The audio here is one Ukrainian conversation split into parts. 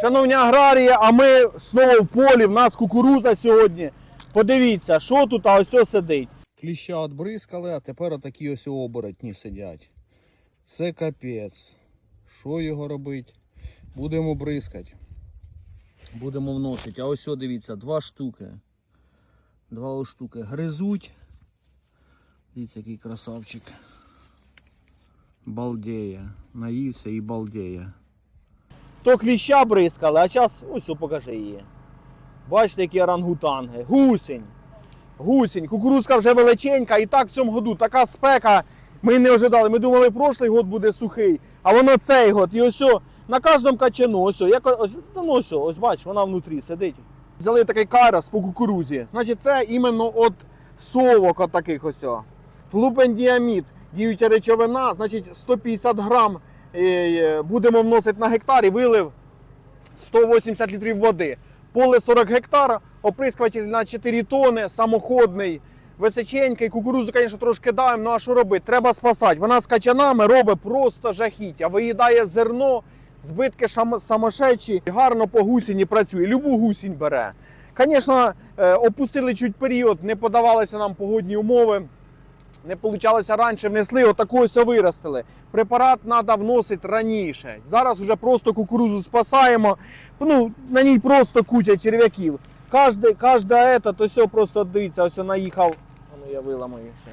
Шановні аграрії, а ми знову в полі. В нас кукуруза сьогодні. Подивіться, що тут, а ось ось сидить. Кліща відбризкали, а тепер отакі ось оборотні сидять. Це капець. Що його робити? Будемо бризкати. Будемо вносити. А ось, о, дивіться, два штуки. Два ось штуки. Гризуть. Дивіться, який красавчик. Балдеє. Наївся і балдеє. То кліща бризкали, а зараз ось покажи її. Бачите, які орангутанги. Гусінь. Гусінь. Кукурузка вже величенька, і так в цьому году така спека. Ми не ожидали. Ми думали, прошлий год буде сухий, а воно цей год. І ось на кожному качану, ось, як, ось, ну, ось, ось бач, вона внутрі сидить. Взяли такий карас по кукурузі. Значить, це іменно от совок от таких ось. Флупендіамід, діюча речовина, значить 150 грам будемо вносити на гектар і вилив 180 літрів води. Поле 40 гектар, оприскуватель на 4 тони, самоходний, височенький. Кукурузу, звісно, трошки даємо, ну а що робити? Треба спасати. Вона з качанами робить просто жахіття. Виїдає зерно, збитки самошедші, гарно по гусіні працює. Любу гусінь бере. Звісно, е, опустили чуть період, не подавалися нам погодні умови. Не получалося раніше, внесли, отаку ось виростили. Препарат треба вносити раніше. Зараз вже просто кукурузу спасаємо. Ну, на ній просто куча черв'яків. Кожне, ето, то все просто дивіться, ось наїхав. Ну я виламаю ще.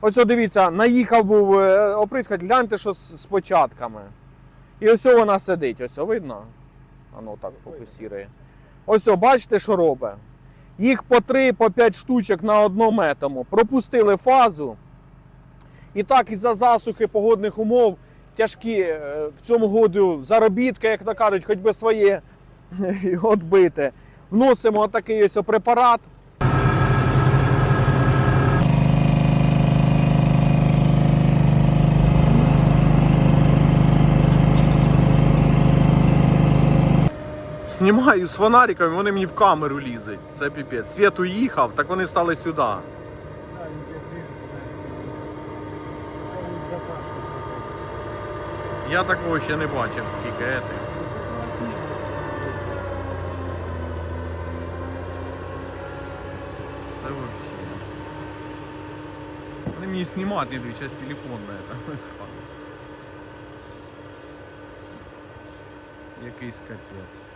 Ось дивіться, наїхав був е, оприскать, гляньте, що з, початками. І ось вона сидить, ось видно? А ну так фокусірує. Ось бачите, що робить? Їх по 3 по 5 штучок на одному етому. Пропустили фазу. І так із-за засухи погодних умов тяжкі е, в цьому году заробітка, як то кажуть, хоч би своє відбите. Вносимо отакий ось препарат. Знімаю з фонариками, вони мені в камеру лізуть. Це піпець. Світ уїхав, так вони стали сюди. Я такого ще не бачив, скільки ети. Це вообще. Вони мені знімати дають, зараз телефон на это. Якийсь капець.